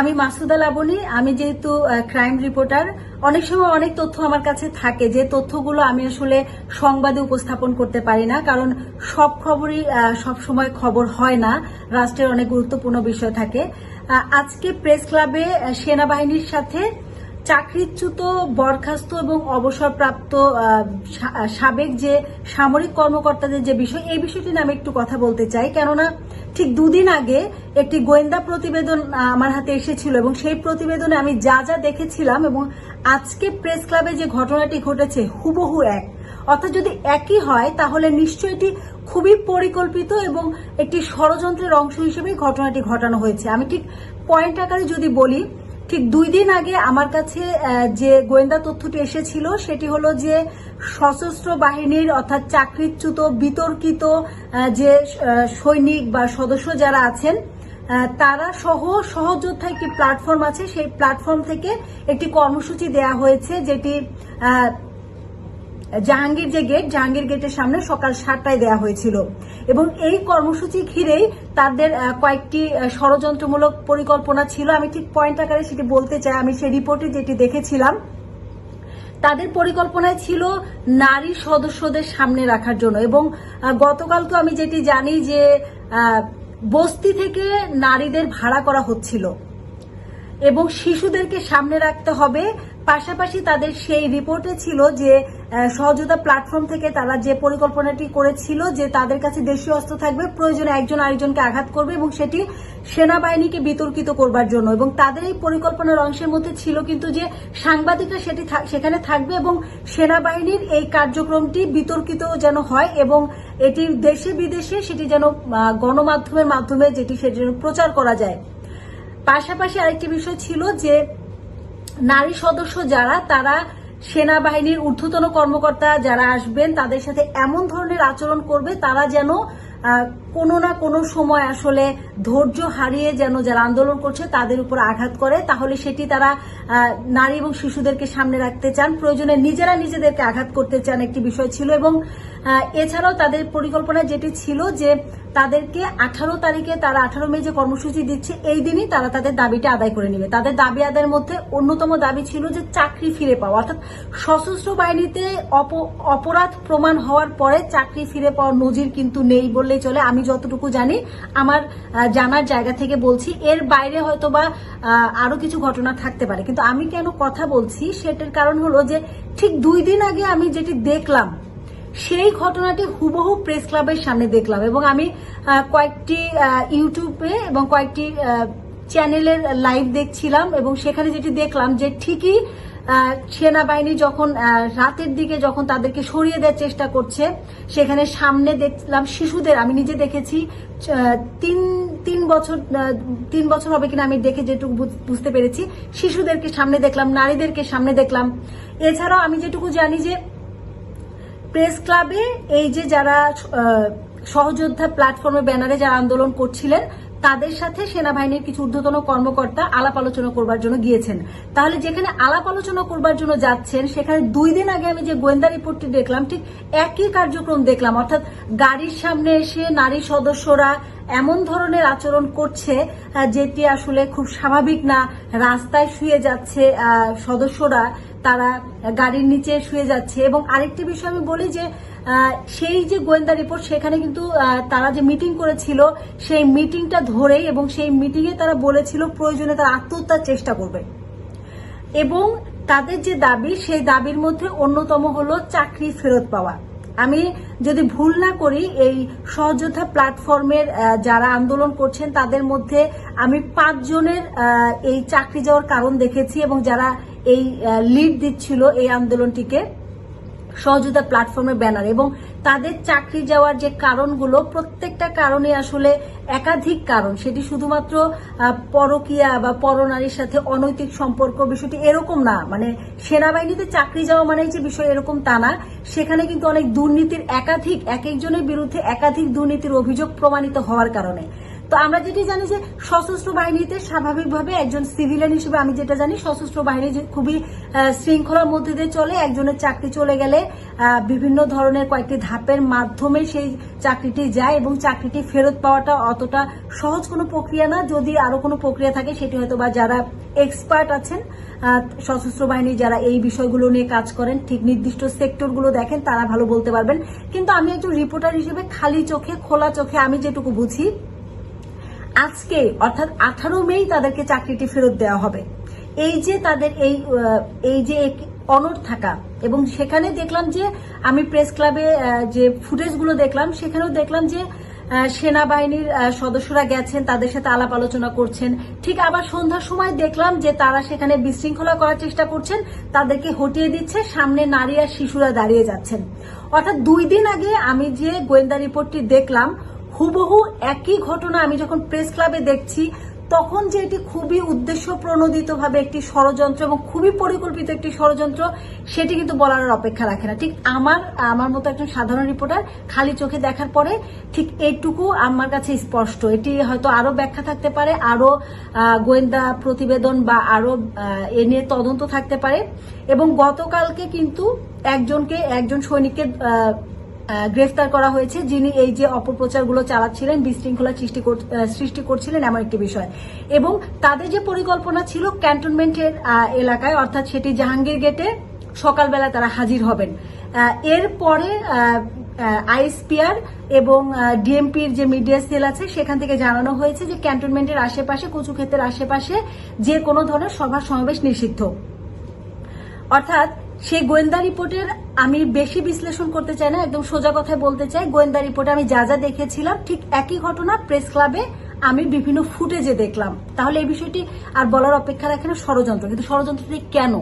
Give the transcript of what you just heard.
আমি মাসুদা লাবনী আমি যেহেতু ক্রাইম রিপোর্টার অনেক সময় অনেক তথ্য আমার কাছে থাকে, যে তথ্যগুলো আমি আসলে সংবাদে উপস্থাপন করতে পারি না, কারণ সব খবরই সব সময় খবর হয় না, রাষ্ট্রের অনেক গুরুত্বপূর্ণ বিষয় থাকে। আজকে প্রেস ক্লাবে সেনাবাহিনীর সাথে চাকরিচ্যুত, বরখাস্ত এবং অবসরপ্রাপ্ত সাবেক যে সামরিক কর্মকর্তাদের যে বিষয়, এই বিষয়টি নিয়ে আমি একটু কথা বলতে চাই। কেননা ঠিক দুদিন আগে একটি গোয়েন্দা প্রতিবেদন আমার হাতে এসেছিল এবং সেই প্রতিবেদনে আমি যা যা দেখেছিলাম এবং আজকে প্রেস ক্লাবে যে ঘটনাটি ঘটেছে, হুবহু এক। অর্থাৎ যদি একই হয়, তাহলে নিশ্চয়ই এটি খুবই পরিকল্পিত এবং একটি ষড়যন্ত্রের অংশ হিসেবে ঘটনাটি ঘটানো হয়েছে। আমি ঠিক পয়েন্ট আকারে যদি বলি ঠিক দুই দিন আগে আমার কাছে যে গোয়েন্দা তথ্যটি এসেছিল, সেটি হলো যে সশস্ত্র বাহিনীর অর্থাৎ চাকরিচ্যুত, বিতর্কিত যে সৈনিক বা সদস্য যারা আছেন তারা সহ সহযোদ্ধা একটি প্ল্যাটফর্ম আছে। সেই প্ল্যাটফর্ম থেকে একটি কর্মসূচি দেয়া হয়েছে, যেটি জাহাঙ্গীর যে গেট জাহাঙ্গীর গেটের সামনে সকাল সাতটায় দেয়া হয়েছিল। এবং এই কর্মসূচি ঘিরেই তাদের কয়েকটি ষড়যন্ত্রমূলক পরিকল্পনা ছিল। আমি ঠিক পয়েন্ট আকারে সেটি বলতে চাই। আমি সেই রিপোর্টে যেটি দেখেছিলাম, তাদের পরিকল্পনায় ছিল নারী সদস্যদের সামনে রাখার জন্য। এবং গতকাল তো আমি যেটি জানি যে বস্তি থেকে নারীদের ভাড়া করা হচ্ছিল। এবং শিশুদেরকে সামনে রাখতে হবে পাশাপাশি তাদের সেই রিপোর্টে ছিল যে সহযোগিতা প্ল্যাটফর্ম থেকে তারা যে পরিকল্পনাটি করেছিল যে তাদের কাছে দেশীয় অস্ত্র থাকবে, প্রয়োজনে একজন আরেকজনকে আঘাত করবে এবং সেটি সেনাবাহিনীকে বিতর্কিত করবার জন্য। এবং তাদের এই পরিকল্পনার অংশের মধ্যে ছিল কিন্তু যে সাংবাদিকরা সেটি সেখানে থাকবে এবং সেনাবাহিনীর এই কার্যক্রমটি বিতর্কিত যেন হয় এবং এটি দেশে বিদেশে সেটি যেন গণমাধ্যমের মাধ্যমে যেটি সেটি প্রচার করা যায়। পাশাপাশি আরেকটি বিষয় ছিল যে নারী সদস্য যারা, তারা সেনাবাহিনীর ঊর্ধ্বতন কর্মকর্তা যারা আসবেন, তাদের সাথে এমন ধরনের আচরণ করবে, তারা যেন কোনো না কোনো সময় আসলে ধৈর্য হারিয়ে যেন যারা আন্দোলন করছে তাদের উপর আঘাত করে, তাহলে সেটি তারা নারী এবং শিশুদেরকে সামনে রাখতে চান। প্রয়োজনে নিজেরা নিজেদেরকে আঘাত করতে চান একটি বিষয় ছিল এবং এছাড়াও তাদের পরিকল্পনা যেটি ছিল যে তাদেরকে আঠারো তারিখে তারা আঠারো মে যে কর্মসূচি দিচ্ছে, এই দিনই তারা তাদের দাবিটা আদায় করে নেবে। তাদের দাবি আদায়ের মধ্যে অন্যতম দাবি ছিল যে চাকরি ফিরে পাওয়া, অর্থাৎ সশস্ত্র বাহিনীতে অপ- অপরাধ প্রমাণ হওয়ার পরে চাকরি ফিরে পাওয়ার নজির কিন্তু নেই বললেই চলে। আমি যতটুকু জানি আমার জানার জায়গা থেকে বলছি এর বাইরে হয়তো বা আহ, আরও কিছু ঘটনা থাকতে পারে। কিন্তু আমি কেন কথা বলছি সেটার কারণ হলো যে ঠিক দুই দিন আগে আমি যেটি দেখলাম সেই ঘটনাটি হুবহু প্রেস ক্লাবের সামনে দেখলাম এবং আমি কয়েকটি ইউটিউবে এবং কয়েকটি চ্যানেলের লাইভ দেখছিলাম এবং সেখানে যেটি দেখলাম যে ঠিকই সেনাবাহিনী যখন রাতের দিকে যখন তাদেরকে সরিয়ে দেওয়ার চেষ্টা করছে, সেখানে সামনে দেখলাম শিশুদের, আমি নিজে দেখেছি তিন তিন বছর তিন বছর হবে কিনা আমি দেখে যেটুকু বুঝ- বুঝতে পেরেছি, শিশুদেরকে সামনে দেখলাম, নারীদেরকে সামনে দেখলাম। এছাড়াও আমি যেটুকু জানি যে, প্রেস ক্লাবে এই যে যারা সহযোদ্ধা প্ল্যাটফর্মে ব্যানারে যারা আন্দোলন করছিলেন তাদের সাথে সেনাবাহিনীর কিছু ঊর্ধ্বতন কর্মকর্তা আলাপ আলোচনা করবার জন্য গিয়েছেন। তাহলে যেখানে আলাপ আলোচনা করবার জন্য যাচ্ছেন, সেখানে দুই দিন আগে আমি যে গোয়েন্দা রিপোর্টটি দেখলাম, ঠিক একই কার্যক্রম দেখলাম। অর্থাৎ গাড়ির সামনে এসে নারী সদস্যরা এমন ধরনের আচরণ করছে যেটি আসলে খুব স্বাভাবিক না। রাস্তায় শুয়ে যাচ্ছে সদস্যরা। তারা গাড়ির নিচে শুয়ে যাচ্ছে। এবং আরেকটি বিষয় আমি বলি যে সেই যে গোয়েন্দা রিপোর্ট, সেখানে কিন্তু তারা যে মিটিং করেছিল, সেই মিটিংটা ধরেই এবং সেই মিটিংয়ে তারা বলেছিল প্রয়োজনে তারা আত্মহত্যার চেষ্টা করবে। এবং তাদের যে দাবি, সেই দাবির মধ্যে অন্যতম হলো চাকরি ফেরত পাওয়া। আমি যদি ভুল না করি, এই সহযোদ্ধা প্ল্যাটফর্মের যারা আন্দোলন করছেন, তাদের মধ্যে আমি পাঁচজনের এই চাকরি যাওয়ার কারণ দেখেছি এবং যারা এই লিড দিচ্ছিল এই আন্দোলনটিকে সহযোগিতা প্ল্যাটফর্মের ব্যানার এবং তাদের চাকরি যাওয়ার যে কারণগুলো, প্রত্যেকটা কারণে আসলে একাধিক কারণ। সেটি শুধুমাত্র পরকীয়া বা পরনারীর সাথে অনৈতিক সম্পর্ক বিষয়টি এরকম না। মানে সেনাবাহিনীতে চাকরি যাওয়া মানে যে বিষয় এরকম তা না। সেখানে কিন্তু অনেক দুর্নীতির একাধিক, এক একজনের বিরুদ্ধে একাধিক দুর্নীতির অভিযোগ প্রমাণিত হওয়ার কারণে। তো আমরা যেটি জানি যে সশস্ত্র বাহিনীতে স্বাভাবিকভাবে একজন সিভিলিয়ান হিসেবে আমি যেটা জানি সশস্ত্র বাহিনী খুবই শৃঙ্খলার মধ্যে দিয়ে চলে, একজনের চাকরি চলে গেলে বিভিন্ন ধরনের কয়েকটি ধাপের মাধ্যমে সেই চাকরিটি যায় এবং চাকরিটি ফেরত পাওয়াটা অতটা সহজ কোনো প্রক্রিয়া না। যদি আরও কোনো প্রক্রিয়া থাকে, সেটি হয়তো বা যারা এক্সপার্ট আছেন সশস্ত্র বাহিনী যারা এই বিষয়গুলো নিয়ে কাজ করেন, ঠিক নির্দিষ্ট সেক্টরগুলো দেখেন, তারা ভালো বলতে পারবেন। কিন্তু আমি একজন রিপোর্টার হিসেবে খালি চোখে, খোলা চোখে আমি যেটুকু বুঝি আজকে, অর্থাৎ আঠারো মেই তাদেরকে চাকরিটি ফেরত দেওয়া হবে। এই যে তাদের এই এই যে অনড় থাকা, এবং সেখানে দেখলাম যে আমি প্রেস ক্লাবে যে ফুটেজগুলো দেখলাম, সেখানেও দেখলাম যে সেনাবাহিনীর সদস্যরা গেছেন, তাদের সাথে আলাপ আলোচনা করছেন। ঠিক আবার সন্ধ্যার সময় দেখলাম যে তারা সেখানে বিশৃঙ্খলা করার চেষ্টা করছেন, তাদেরকে হটিয়ে দিচ্ছে, সামনে নারী আর শিশুরা দাঁড়িয়ে যাচ্ছেন। অর্থাৎ দুই দিন আগে আমি যে গোয়েন্দা রিপোর্টটি দেখলাম হুবহু একই ঘটনা আমি যখন প্রেস ক্লাবে দেখছি তখন যে এটি খুবই উদ্দেশ্য প্রণোদিত ভাবে একটি ষড়যন্ত্র এবং খুবই পরিকল্পিত একটি ষড়যন্ত্র সেটি কিন্তু বলার অপেক্ষা রাখে না। ঠিক আমার আমার মতো একজন সাধারণ রিপোর্টার খালি চোখে দেখার পরে ঠিক এইটুকু আমার কাছে স্পষ্ট। এটি হয়তো আরও ব্যাখ্যা থাকতে পারে আরও গোয়েন্দা প্রতিবেদন বা আরও এ নিয়ে তদন্ত থাকতে পারে এবং গতকালকে কিন্তু একজনকে একজন আহ, গ্রেফতার করা হয়েছে, যিনি এই যে অপপ্রচারগুলো চালাচ্ছিলেন, বিশৃঙ্খলা সৃষ্টি সৃষ্টি করছিলেন এমন একটি বিষয়। এবং তাদের যে পরিকল্পনা ছিল ক্যান্টনমেন্টের এলাকায়, অর্থাৎ সেটি জাহাঙ্গীর গেটে, সকালবেলা তারা হাজির হবেন। এরপরে আইএসপিআর এবং ডিএমপির যে মিডিয়া সেল আছে, সেখান থেকে জানানো হয়েছে যে ক্যান্টনমেন্টের আশেপাশে কচুক্ষেতের আশেপাশে যে কোনো ধরনের সভা সমাবেশ নিষিদ্ধ। অর্থাৎ সেই গোয়েন্দা রিপোর্টের আমি বেশি বিশ্লেষণ করতে চাই না, একদম সোজা কথায় বলতে চাই, গোয়েন্দা রিপোর্টে আমি যা যা দেখেছিলাম, ঠিক একই ঘটনা, প্রেস ক্লাবে আমি বিভিন্ন ফুটেজে দেখলাম। তাহলে এই বিষয়টি আর বলার অপেক্ষা রাখে না ষড়যন্ত্র, কিন্তু ষড়যন্ত্রটি কেন?